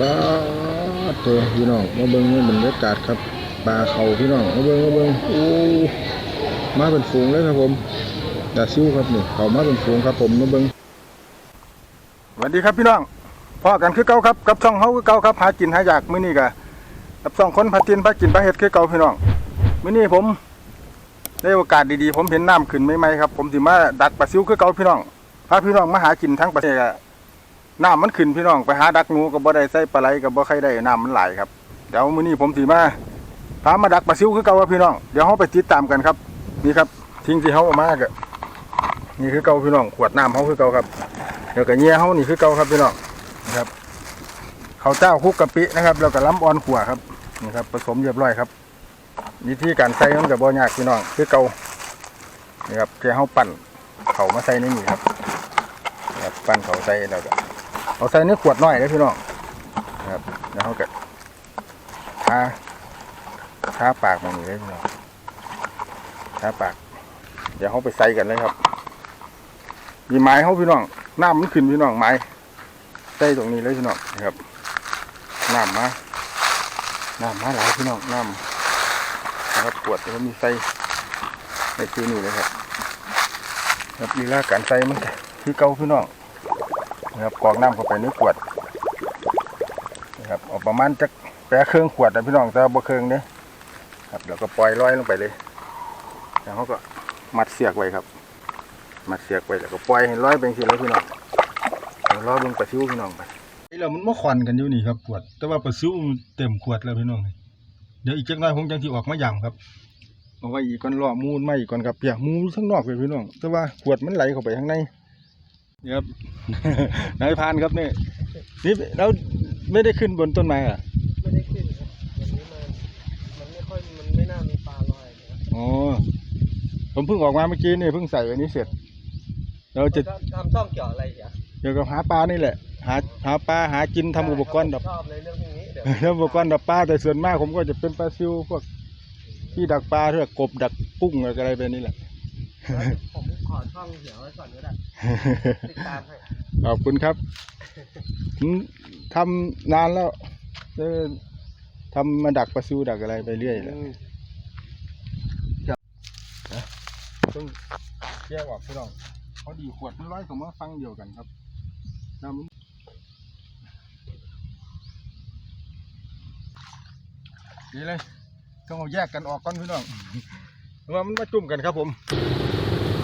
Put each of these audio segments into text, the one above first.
ปลาเตะพี่น้องมาเบิ่งบรรยากาศครับปลาเขาพี่น้องมาเบิ่งมาเบิ่งโอ้มาเป็นฝูงเลยครับผมดาซิวครับนี่เขามาเป็นฝูงครับผมมาเบิ่งสวัสดีครับพี่น้องพ่อกันคือเก่าครับกับช่องเฮาคือเก่าครับหากินหาอยากมื้อนี้ก็กับช่องคนพากินพากินพาเฮ็ดคือเก่าพี่น้องมื้อนี้ผมได้โอกาสดีๆผมเห็นน้ำขึ้นใหม่ๆครับ ผมสิมาดักปลาซิวคือเก่าพี่น้องพาพี่น้องมาหากินทั้งประเทศอะ น้ำมันขึ้นพี่น้องไปหาดักงูก็บ่ได้ใส่ปลาไหลก็บ่ใครได้น้ำมันไหลครับเดี๋ยวมื้อนี้ผมสิมาพามาดักปลาซิวคือเก่าครับพี่น้องเดี๋ยวเฮาไปติดตามกันครับ นี่ครับ ทิ้งที่เฮาเอามาก็นี่คือเก่าพี่น้องขวดน้ำเฮาคือเก่าครับเดี๋ยวก็เงี้ยเฮานี่คือเก่าครับพี่น้องนะครับเขาเจ้าคุกกะปินะครับแล้วก็ล้ำอ่อนขวครับนี่ครับผสมเรียบร้อยครับวิธีการใส่มันก็บ่ยากพี่น้องคือเก่านี่ครับแค่เฮาปั่นเขามาใส่ในนี่ครับครับปั้นเขาใส่แล้วก็ เอาใส่ในขวดน้อยเลยพี่น้องครับแล้วเขาก็ทาทาปากมันนี่เลยพี่น้องทาปาก เดี๋ยวเขาไปใส่กันเลยครับ มีไม้เขาพี่น้องน้ำมันขึ้นพี่น้องไม้ใส่ตรงนี้เลยพี่น้องครับน้ำมาน้ำมาหลายพี่น้องน้ำนะครับขวดแล้วมีใส่ในที่นี่เลยครับครับลีลาการใส่มันก็คือเก่าพี่น้อง นะครับกรอกน้ำเข้าไปในขวดนะครับเอาประมาณจักแปะเครื่องขวดนะพี่น้องแต่ว่าบ่เครื่องเนี่ยครับแล้วก็ปล่อยลอยลงไปเลยแล้วเขาก็มัดเสียกไว้ครับ มัดเสียกไว้แล้วก็ปล่อยให้ลอยไปทีเลยพี่น้องเดี๋ยวรอเบิ่งปลาซิวพี่น้องไปไอ้เรามันมาควันกันอยู่นี่ครับขวด แต่ว่าปลาซิวเต็มขวดแล้วพี่น้องเดี๋ยวอีกจักน่อยผมจังที่ออกมาย่ำครับเอาไว้อีกก่อนรอมูนไม่อีกก่อนครับเปียกมูนข้างนอกเลยพี่น้องแต่ว่าขวดมันไหลเข้าไปข้างใน นี่ครับ นายพรานครับนี่นี่เราไม่ได้ขึ้นบนต้นไม้เหรอะไม่ได้ขึ้นครับวันนี้มันมันไม่ค่อยมันไม่น่ามีปลาลอยนะครับอ๋อผมเพิ่งออกมาเมื่อกี้นี่เพิ่งใส่อันนี้เสร็จ เราจะทำทำช่องเกี่ยวอะไรเหรอเกี่ยวกับหาปลานี่แหละ หาหาปลาหากินทำอุปกรณ์ดับชอบเลยเรื่องพวกนี้เดี๋ยวทำอุปกรณ์ดับปลาแต่ส่วนมากผมก็จะเป็นปลาซิวพวกที่ดักปลาพวกกบดักกุ้งอะไรแบบนี้แหละผมข อช่องเดี๋ยวไว้ก่อนก็ได้ติดตามให้ขอบคุณครับผมทำนานแล้วเออทำมาดักปลาซิวดักอะไรไปเรื่อยแหละต้องแยกออกพี่น้องเขาดีขวดมันร้อยของมาฟังเดียวกันครับน้ำมันดีเลยต้องเอาแยกกันออกก่อนพี่น้องเพราะว่ามันมาจุ่มกันครับผม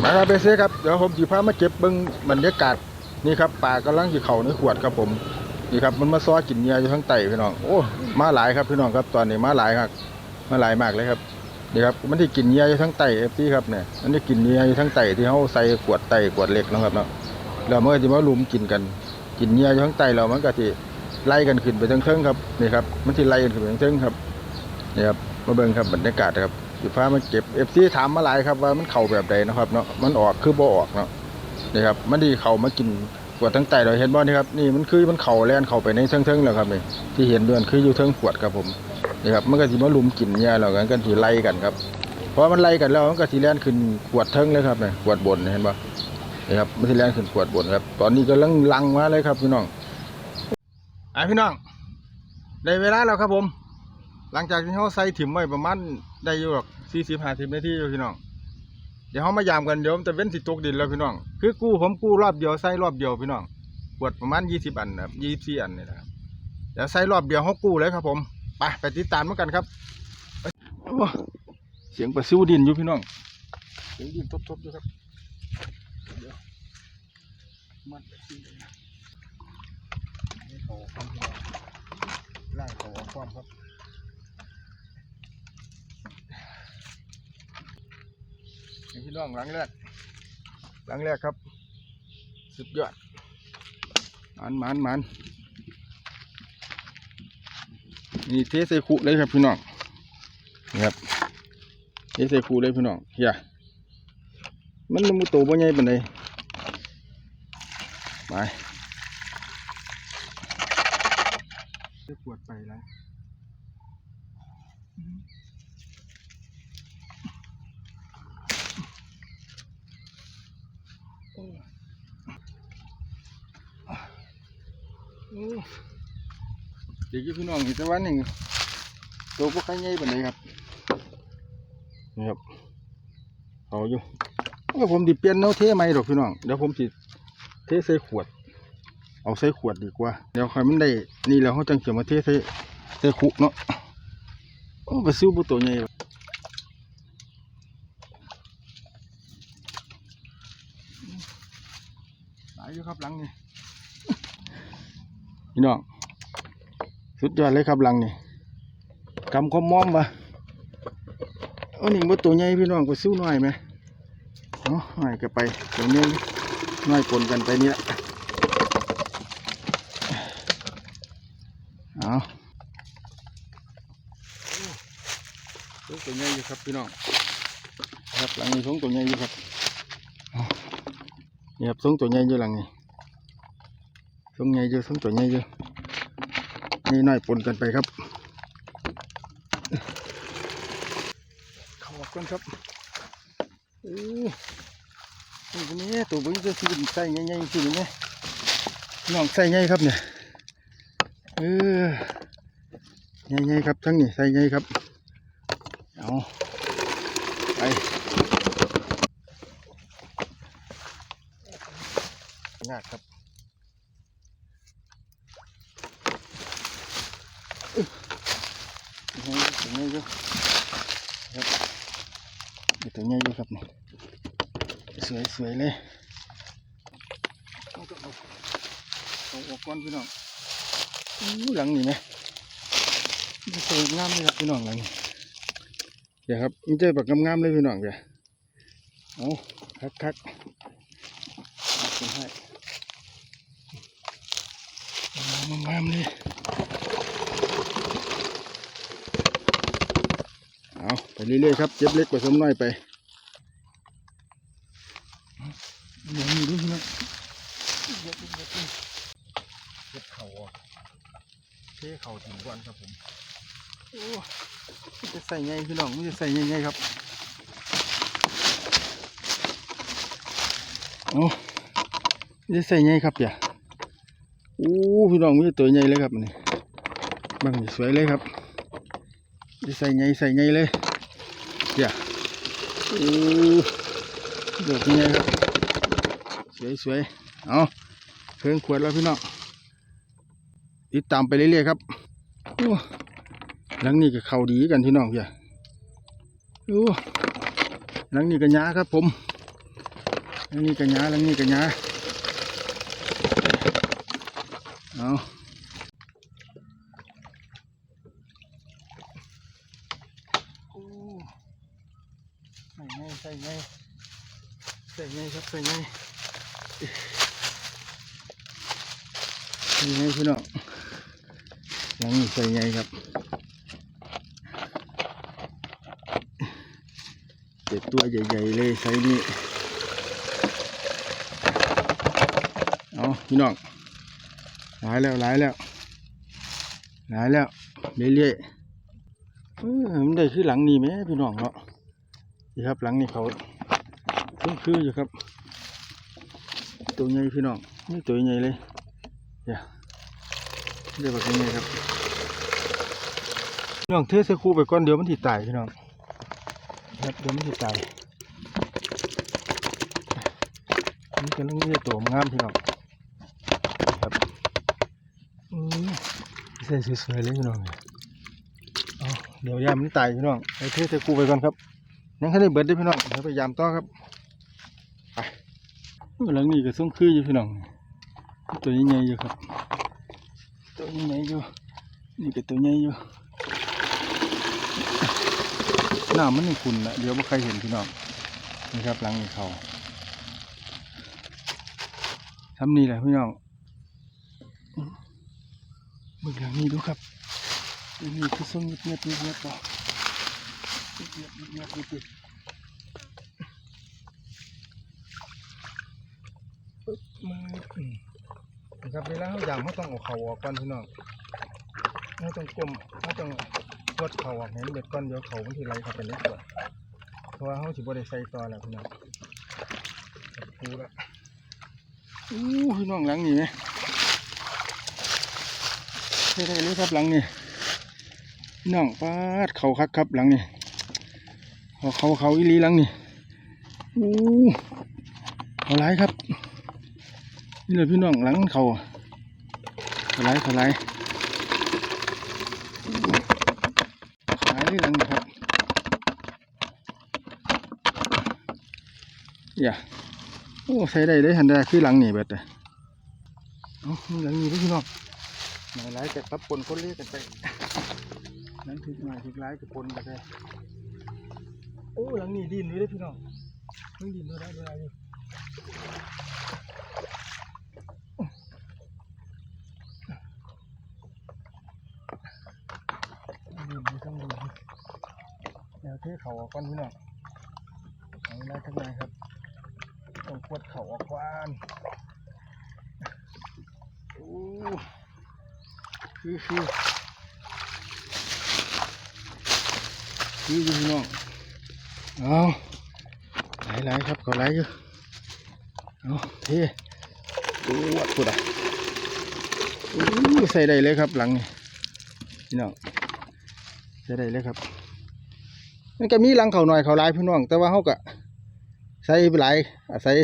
มาครับไปเซ่ครับเดี๋ยวผมจีพามาเก็บเบิ้งบรรยากาศนี่ครับปลากำลังจะเข่าในขวดครับผมนี่ครับมันมาซ้อกินเนียอยู่ทั้งไตพี่น้องโอ้มาหลายครับพี่น้องครับตอนนี้มาหลายครับมาหลายมากเลยครับนี่ครับมันที่กินเนียอยู่ทั้งไตเอฟซีครับเนี่ยมันได้กินเนียอยู่ทั้งไตที่เขาใส่ขวดไตขวดเล็กนะครับเนาะแล้วมันก็จะมาลุมกินกัน กินเนียอยู่ทั้งไตแล้วมันก็ที่ไล่กันขึ้นไปทั้งเทิงครับนี่ครับมันที่ไล่กันขึ้นไปทั้งเทิงครับนี่ครับมาเบิ่งครับบรรยากาศครับ สิพามาเก็บเอฟซีถามมาหลายครับว่ามันเข่าแบบใดนะครับเนาะมันออกคือบ่ออกเนาะนี่ครับมันดีเข่ามากินขวดทั้งไตเราเห็นบ่นี่ครับนี่มันคือมันเข่าแล่นเข่าไปในเทิงๆแล้วครับนี่ที่เห็นเดือนคืออยู่เทิงขวดครับผมนี่ครับมันก็สิมาลุมกินเนี่ยแล้วกันก็สิไล่กันครับเพราะมันไล่กันแล้วมันก็สิแล่นขึ้นขวดเทิงเลยครับนี่ขวดบนเห็นบ่นี่ครับมันสิแล่นขึ้นขวดบนครับ ตอนนี้กำลังลังมาเลยครับพี่น้องอะพี่น้องได้เวลาแล้วครับผม หลังจากที่เขาใส่ถิ่มไว้ประมาณ ได้อยู่หรอกสี่สิบห้าสิบนาทีอยู่พี่น้อง เดี๋ยวเขามายามกันเดี๋ยวมันจะเว้นสิตกดินแล้วพี่น้อง คือกู้ผมกู้รอบเดียวใส่รอบเดียวพี่น้องขวดประมาณยี่สิบอันครับยี่สิบสี่อันนี่นะครับเดี๋ยวใส่รอบเดียวเขากู้เลยครับ ผมไปไปติดตามกันครับเสียงประซิวดินอยู่พี่น้องเสียงดินทบๆอยู่ครับเดี๋ยวมันไปที่ไหนนะนี่เขาความหัวล่เขาความครับ พี่น้องหลังแรก หลังแรกครับ สุดยอดมันมันมันนี่เทใส่คุเลยครับพี่น้องนี่ครับเทใส่คุเลยพี่น้องเฮียมันมันมุโตบ่ใหญ่ปานใดไปปวดไปแล้ว เด็กอยู่พี่น้องอีกสักวันหนึ่งตัวพวกใครใหญ่ปานใดครับนี่ครับเอาอยู่ว่าผมดิเปลี่ยนแนวเทใหม่ดอกพี่น้องเดี๋ยวผมสิเทใส่ขวด เอาใส่ขวดดีกว่า เดี๋ยวใครมันได้นี่แล้วเขาจังเขียมาเทใส่ใส่คุเนาะโอ้ไปซื้อบุตัวใหญ่หลายอยู่ครับหลังนี่ พี่น้องสุดยอดเลยครับหลังนี่กำคอมมอมปะเอาหนิงบ่ตัวใหญ่พี่น้องไปสู้หน่อยไหมเนาะหน่อยก็ไปตัวนี้หน่อยปนกันไปนี่แหละเอาสู้ตัวใหญ่อยู่ครับพี่น้องครับหลังนี้สองตัวใหญ่อยู่ครับเนี่ครับสองตัวใหญ่อยู่หลังนี้ สองใหญ่เยอะสองตัวใหญ่เยอะนี่น้อยปนกันไปครับขออกกันครับโอ้นี่ตัวนี้ตัวนี้จะสีใส่ใหญ่ๆสีนี้น้องใส่ใหญ่ครับเนี่ยเออใหญ่ๆครับทั้งนี้ใส่ใหญ่ครับเอาไปงากครับ ตัวนี้อยู่ครับนี่ตัวนี้อยู่ครับนี่สวยสวยเลยเอาก็เอาเอาออกก่อนพี่น้องอู้หลังนี่ไหมมันสวยงามเลยครับพี่น้องหลังนี้เดี๋ยวครับมันเจอแบบงามๆเลยพี่น้องเดี๋ยวเอาคักคักขึ้นให้งามๆเลย เอาไปเรื่อยๆครับเจ็บเล็กผสมน้อยไปเดี๋ยวมีด้วยนะเย็บเย็บเย็บเย็บเข่าอะเทเข่าถึงก่อนครับผมโอ้มันจะใส่ไงพี่น้องมันจะใส่ไงไงครับโอ้มันจะใส่ไงครับเดี๋ยวโอ้พี่น้องมันจะตัวใหญ่เลยครับนี่บางนี่สวยเลยครับจะใส่ไงใส่ไงเลยเดี๋ยว โอ้เดือดยังไงครับ สวยสวยเอาเพิ่งขวดแล้วพี่น้องติดตามไปเรื่อยๆครับโอ้หลังนี้ก็เข่าดีกันพี่น้องเพี่ยโอ้หลังนี้ก็หยาครับ ผมหลังนี้ก็หยาหลังนี้ก็หยาเอา โอ้ใส่ไงใส่ไงใส่ไงครับใส่ไงใส่ไง พี่น้องหลังนี้ใส่ไงครับเจ็ดตัวใหญ่ๆเลยใส่นี่เอาพี่น้องหลายแล้วหลายแล้วหลายแล้วเรื่อยๆมันได้คือหลังนี้ไหมพี่น้องเนาะนี่ครับหลังนี้เขาเพิ่งคืออยู่ครับ ตัวใหญ่พี่น้องนี่ตัวใหญ่เลยเดี๋ยว เดี๋ยวแบบนี้ครับน้องเทสคูไปก่อนเดี๋ยวมันติตายพี่น้องครับเดี๋ยวมันติตายนี่กำลังเรียตัวงามพี่น้องครับอืมใส่สวยๆเลยพี่น้องเดี๋ยวยามมันตายพี่น้องไปเทส่กูไปก่อนครับยังแค่ได้เบิดได้อพี่น้องเดี๋ยวไปยามต่อครับไปหลังนี้ก็ส่งคืออยู่พี่น้องตัวใหญ่ๆอยู่ครับ ตัวใหญ่ๆอยู่ นี่ก็ตัวใหญ่อยู่หน้ำมันนี่ขุ่นะเดี๋ยวไม่ใครเห็นพี่น้องนี่ครับหลังนี้เขาทำนี่แหละพี่น้องเบิ่งหลังนี้ดูครับนี่คือส่งเงียบเงียบๆต่อเงียบเงียบๆนิดๆปึ๊บมืออืม นะครับเวลาเขายำเขาต้องเอาเข่าออกก่อนพี่น้องเขาต้องกลมเขาต้องกดเข่าออกให้มันเด็ดก่อนเดียวเข่ามันทีไรเขาเป็นเล็กกว่าเพราะว่าเขาสิบ่ได้ใส่ต่อแล้วพี่น้องดูละอู้พี่น้องหลังนี่ไหมใช่ได้เลยครับหลังนี่น้องปาดเขาคักครับหลังนี่เขาเขาเขาอีหลีหลังนี่อู้เขาไรครับ นี่เลยพี่น้องหลังเขาเขาไรเขาไรเขาไรหลังนะครับอย่าโอ้ใส่ได้เลยหันได้คือหลังนี่เบิดเลยเอาหลังนี่เด้พี่น้องหน่อยร้ายแต่ปั๊บปนคนเรียกกันไปนั้นถึกหน่อยถึกร้ายกับปนกันไปโอ้หลังนี้ดินด้วยเด้พี่น้องเพิ่งดินด้วยได้ด้วยอยู่ดินด้วยทั้งดิน เดี๋ยวเทเขาออกก่อนพี่น้องเอาได้ทั้งนั้นครับต้องกวดเขาออกก่อนโอ้คือคือคืออยู่พี่น้องเอาไหลไหลครับเขาไหลอยู่เอาเทตัวตัวอะใส่ได้เลยครับหลังนี่พี่น้องใส่ได้เลยครับ มันก็มีหลังเขาหน่อยเขาหลายพี่น้อง แต่ว่าเขาก็ใส่ไปหลายอาศัย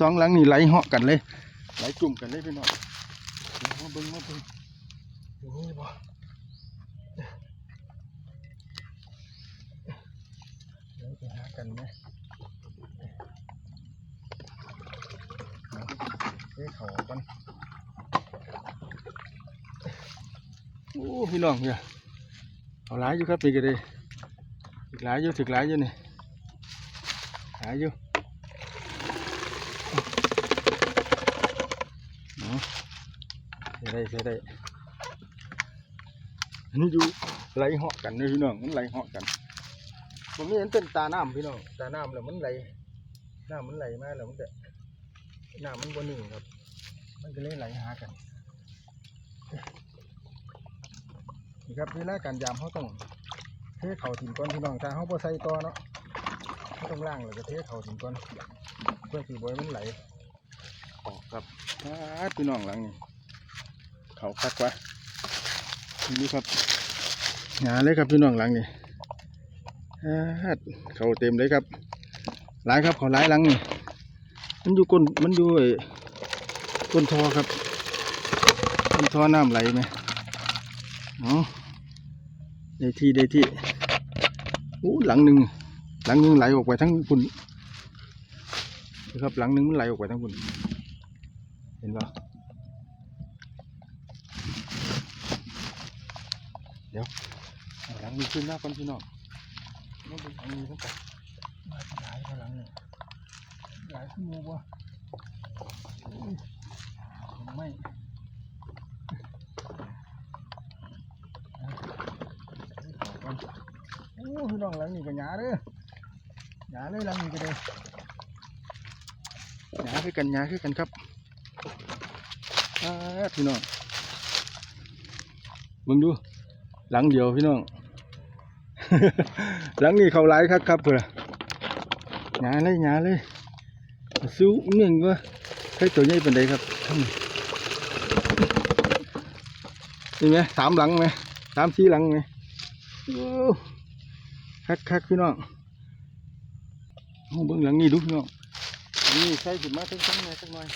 สองหลังนี่ไหลเหาะกันเลยไหลจุ่มกันเลยพี่น้องมาเบิ้งมาเบิ้งอยู่นี่บ่เดี๋ยวไปหากันไหมเฮ้ยเขากัน โอ้พี่น้องเนี่ยเอาหลายอยู่ครับปีกันเลยถึกหลายอยู่ถึกหลายอยู่นี่หลายอยู่เนาะใช่ได้ใช่ได้มันอยู่ไหลเหาะกันเลยพี่น้องมันไหลเหาะกันผมนี่เห็นเป็นตาน้ำพี่น้องตาน้ำแล้วมันไหลน้ำมันไหลมาแล้วมันก็น้ำมันบนหนึ่งครับ มันก็เลยไหลหากัน นี่ครับเวลาการยามเขาต้องเทเข่าถิ่นก้อนพี่น้องถ้าเขาพอใส่ต่อเนาะเขาต้องล่างแล้วก็เทเข่าถิ่นก้อนเพื่อสีบอยมันไหลออกครับพี่น้องหลังนี่เขาคักวะนี่ครับหาเลยครับพี่น้องหลังนี่เขาเต็มเลยครับหลายครับเขาหลายหลังนี่มันอยู่ก้นมันอยู่ไอ้ก้นทอครับก้นทอน้ำไหลไหมเนาะ ได้ที่ได้ที่โอ้หลังหนึ่งหลังหนึ่งไหลออกไปทั้งพุ่นนะครับหลังหนึ่งมันไหลออกไปทั้งพุ่นเห็นปะเดี๋ยวหลังนี้ขึ้นหน้าก่อนพี่น้องน้องเป็นหลังนี้ตั้งแต่มาหลายหลังนี่หลายขึ้นมูบ่อุ้ยไม่เอาเอาก่อนโอ้พี่ น้องหลังนี้ก็หยาเด้อหยาเลยหลังนี้ก็เลยหยาคือกันหยาคือกันครับพี่น้องมึงดู หลังเดียวพี่น้อง หลังนี้เขาหลายครับครับเพื่อหยาเลยหยาเลยสู้เมี่ยงก็ใช้ตัวใหญ่เป็นไดครับท่านนี่ไหมสามหลังไหมสามสี่หลังไหมโอ้ คักคักพี่น้องเอาเบิ้งหลังนี้ดูพี่น้องหลังนี้ใส่ขึ้นมาทั้งทั้งไงทั้งหน่อย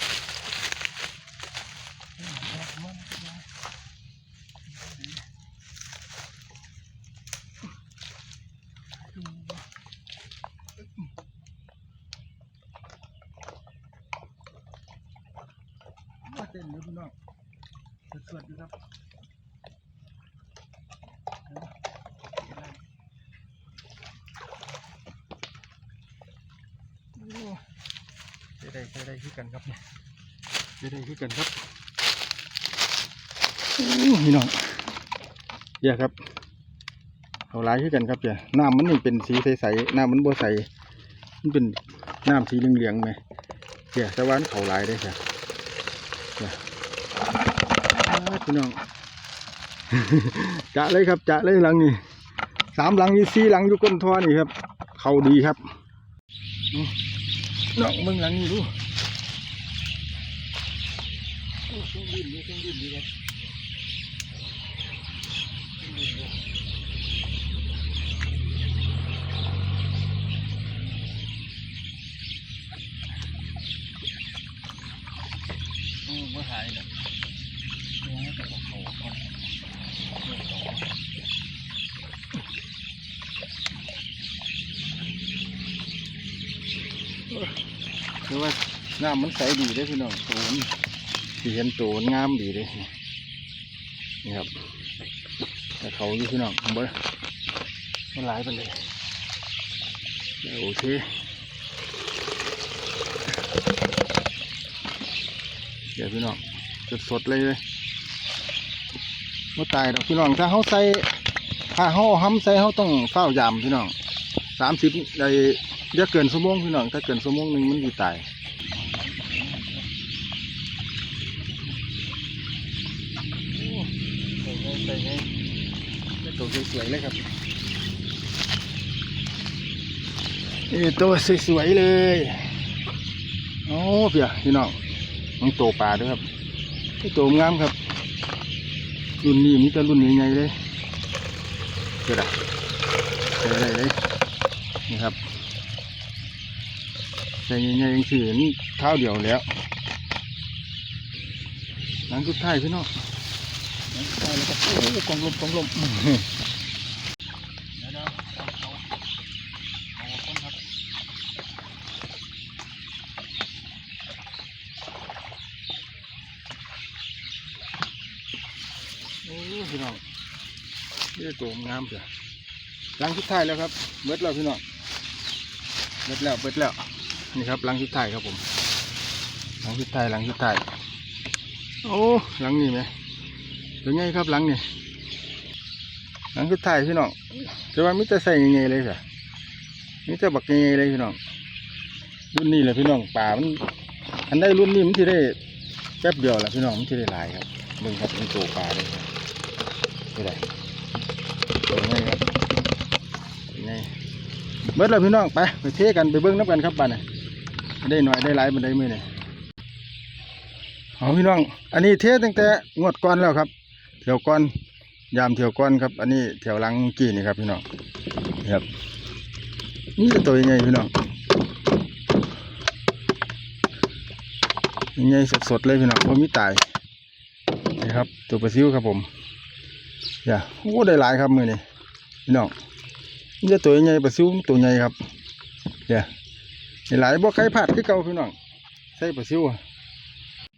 มาเต้นเลยพี่น้องสดๆอยู่ครับโอ้ ใช้ได้ใช้ได้คือกันครับเนี่ยใช้ได้คือกันครับอู้พี่น้องเดี๋ยวครับเขาลายคือกันครับเดี๋ยวน้ำมันนี่เป็นสีใสๆน้ำมันบัวใสมันเป็นน้ำสีเหลืองๆไหมเดี๋ยวสวรรค์เขาลายได้อจ้ะพี่น้องจะเลยครับจะเลยหลังนี้สามหลังนี้สี่หลังอยู่ก้นท่อนี่ครับ เขาดีครับน้องมึงหลังนี้ดู ดิ้นดีเครื่องดิ้นดีครับอืมไม่หายเลยยังแต่ว่าเขาก่อนคือว่าน้ำมันใสดีเด้พี่น้องโตน ที่เห็นโตนงามดีเด้นี่ครับแต่เขาอยู่พี่น้องบนมันหลายไปเลยโอเคเดี๋ยวพี่น้องสดๆเลยเลยไม่ตายดอกพี่น้องถ้าเขาใส่ถ้าเขาเอห้ำใส่เขาต้องเฝ้ายามพี่น้องสามสิบได้เยอะเกินชั่วโมงพี่น้องถ้าเกินชั่วโมงหนึ่งมันดีตาย ใส่ไงใส่ไง เป็นตัวสวยๆเลยครับนี่ตัวสวยๆเลยโอ้เพี่ยพี่น้องมันโตปลาด้วยครับนี่โตงามครับ รุ่นนี้มีแต่รุ่นใหญ่ๆเลยเกิดอะไรอะไรเลยนี่ครับใส่ใหญ่ๆยังสี่นี่เท้าเดียวแล้วหลังสุดท้ายพี่น้องใช่แล้วก็โอ้กองลมกองลมอื้อหือเดี๋ยวเดี๋ยวเอาเอาเอาคนครับโอ้พี่น้องนี่ตัว งามเสียหลังสุดท้ายแล้วครับ เบิดแล้วพี่น้อง เบิดแล้ว เบิดแล้ว นี่ครับหลังสุดท้ายครับผมหลังสุดท้ายหลังสุดท้ายโอ้หลังนี่ไหมเป็นไงครับหลังนี่หลังคือถ่ายพี่น้องแต่ว่ามิจะใส่ยังไงเลยค่ะมิจะบักยังไงเลยพี่น้อง รุ่นนี้แหละพี่น้องป่ามันอันได้รุ่นนี้มันที่ได้แป๊บเดียวแหละพี่น้องมันที่ได้หลายครับมึงครับเป็นตัวปลาเลยครับนี่ได้ตัวไงครับเป็นไง เบิดแล้วพี่น้องไปไปเทกันไปเบิ้งน้ำกันครับบ้านนี่ได้หน่อยได้หลายมันได้มือเนี่ยเอาพี่น้อง อันนี้เทตั้งแต่งวดก่อนแล้วครับเที่ยวก่อนยามเที่ยวก่อนครับ อันนี้เที่ยวหลังกี่นี่ครับพี่น้องครับ นี่จะตัวยังไงพี่น้องยังไงสดๆเลยพี่น้องพราะมีตายนี่ครับ ตัวปลาซิวครับผมอย่าโอ้ได้หลายครับมือนี่พี่น้อง นี่จะตัวยังไงปลาซิวตัวใหญ่ครับเดี๋ยวหลายบ่ใครพลาดที่เก่าพี่น้องใส่ปลาซิวอะ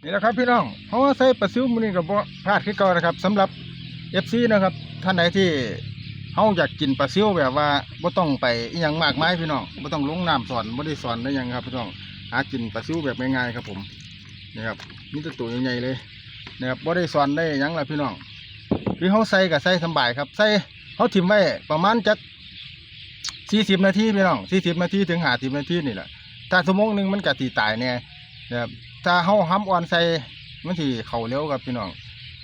นี่แหละครับพี่น้องเพราะว่าใส่ปลาซิวมันนี่กับพลาดขึ้นก่อนะครับสำหรับเอฟซีนะครับ ท่านไหนที่เขาอยากกินปลาซิวแบบว่าไม่ต้องไปอหยังมากมายพี่น้องไม่ต้องลงน้ำสอนไม่ได้สอนได้ยังครับพี่น้องหากินปลาซิวแบบง่ายๆครับผมนี่ครับนี่ตัวตัวใหญ่ๆเลยนะครับไม่ได้สอนได้ยังละพี่น้องคือเขาใส่กับใส่สบายครับใส่เขาถิ่มไว้ประมาณจัก สี่สิบนาทีพี่น้องสี่สิบนาทีถึงห้าสิบนาทีนี่แหละถ้าชั่วโมงหนึ่งมันกะตีตายแน่นะครับถ้าเฮาห้ำอ่อนใส่มันสิเข้าเร็วครับพี่น้อง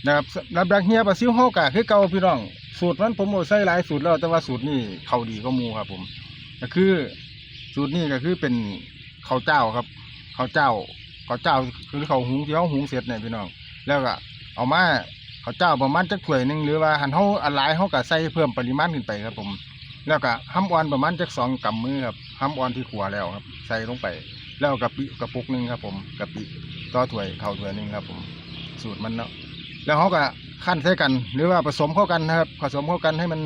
นะครับรับดักเฮียปลาซิวเฮากะคือเก่าพี่น้อง สูตรมันผมเอใส่หลายสูตรแล้วแต่ว่าสูตรนี้เข้าดีก็มูครับ ผม ก็คือสูตรนี้ก็คือเป็นข้าวเจ้าครับข้าวเจ้าข้าวเจ้าคือข้าวหุงที่เฮาหุงเสร็จเนี่ยพี่น้อง แล้วก็เอามาข้าวเจ้าประมาณจักถ้วยหนึ่งหรือว่าหันเฮาอันหลายเฮาก็ใส่เพิ่มปริมาณขึ้นไปครับผม แล้วก็ห้ำอ่อนประมาณจักสองกำมือครับห้ำอ่อนที่ขัวแล้วครับ ใส่ลงไป แล้วกะปิกระปุกหนึ่งครับ ผมกะปิต่อถ้วยข้าวถ้วยหนึ่งครับ ผมสูตรมันเนาะแล้วเขาก็ขั้นใส่กัน หรือว่าผสมเข้ากันนะครับ ผสมเข้ากันให้มัน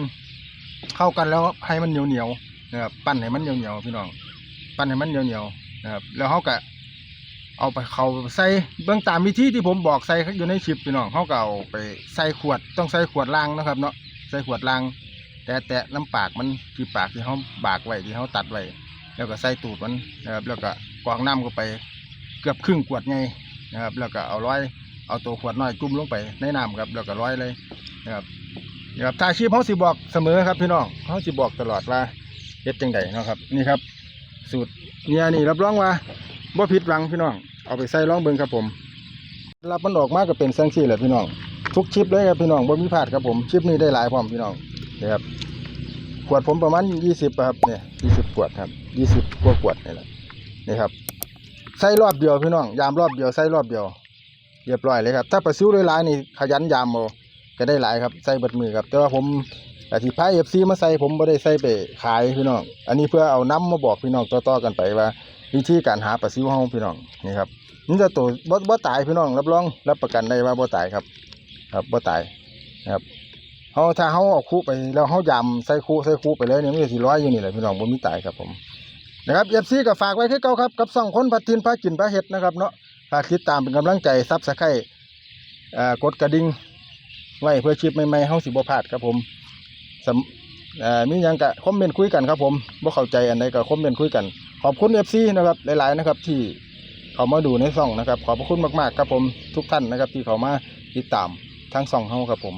เข้ากันแล้วให้มันเหนียวเหนียวนะครับปั้นให้มันเหนียวเหนียวพี่น้อง ปั้นให้มันเหนียวเหนียวนะครับ แล้วเขาก็เอาไปเขาใส่เบื้องตามวิธีที่ผมบอกใส่อยู่ในคลิปพี่น้องเขาก็เอาไปใส่ขวดต้องใส่ขวดล่างนะครับ เนาะใส่ขวดล่าง แต่แต่น้ำปากมันที่ปากที่เขาบากไว้ที่เขาตัดไว้แล้วก็ใส่ตูดมันนะครับแล้วก็กรองน้ำเข้าไป เกือบครึ่งขวดไงนะครับ แล้วก็เอาร้อยเอาตัวขวดน้อยจุ่มลงไปในน้ำครับแล้วก็ร้อยเลยนะครับนะครับถ้าชีพเขาสิบอกเสมอครับพี่น้องเขาสิบอกตลอดว่าเฮ็ดจังไดนะครับนี่ครับ สูตรเนี่ยนี่รับรองว่าบ่ผิดหวังพี่น้องเอาไปใส่ลองเบิ่งครับผมรับมันออกมาก็เป็นแซงซี่แหละพี่น้องทุกชิปเลยครับพี่น้องบ่มีพลาดครับผมชิปนี้ได้หลายพร้อมพี่น้อง นะครับขวดผมประมาณยี่สิบครับเนี่ยยี่สิบขวดครับยี่สิบกว่าขวดนี่แหละนี่ครับใส่รอบเดียวพี่น้องยามรอบเดียวใส่รอบเดียวเรียบร้อยเลยครับ ถ้าปลาซิวหลายๆนี่ขยันยามเอาก็ได้หลายครับใส่เบิดมือครับ แต่ว่าผมอธิพาย FC มาใส่ผมบ่ได้ใส่ไปขายพี่น้อง อันนี้เพื่อเอาน้ำมาบอกพี่น้องต่อๆกันไปว่า วิธีการหาปลาซิวเฮาพี่น้องนี่ครับนี่จะตัวบ่บ่ตายพี่น้องรับรองรับประกันได้ว่าบ่ตายครับ ครับบ่ตายนะครับ เฮาถ้าเฮาเอาคู่ไปแล้วเฮายำใส่คู่ใส่คู่ไปเลยเนี่ยมันก็สิร้อยอยู่นี่แหละพี่น้องบ่มีตายครับผมนะครับ FC ก็ฝากไว้คือเก่าครับกับสองคนพัดทินพากินพาเฮ็ดนะครับเนาะฝากติดตามเป็นกำลังใจซับสไครต์เอ่อกดกระดิ่งไว้เพื่อคลิปใหม่ๆเฮาสิบ่พลาดครับผมสมียังก็คอมเมนต์คุยกันครับผมบ่เข้าใจอันใดก็คอมเมนต์คุยกัน ขอบคุณ FC นะครับหลายๆนะครับที่เขามาดูในช่องนะครับ ขอบพระคุณมากๆครับผมทุกท่านนะครับที่เขามาติดตามทั้งช่องเฮาครับผม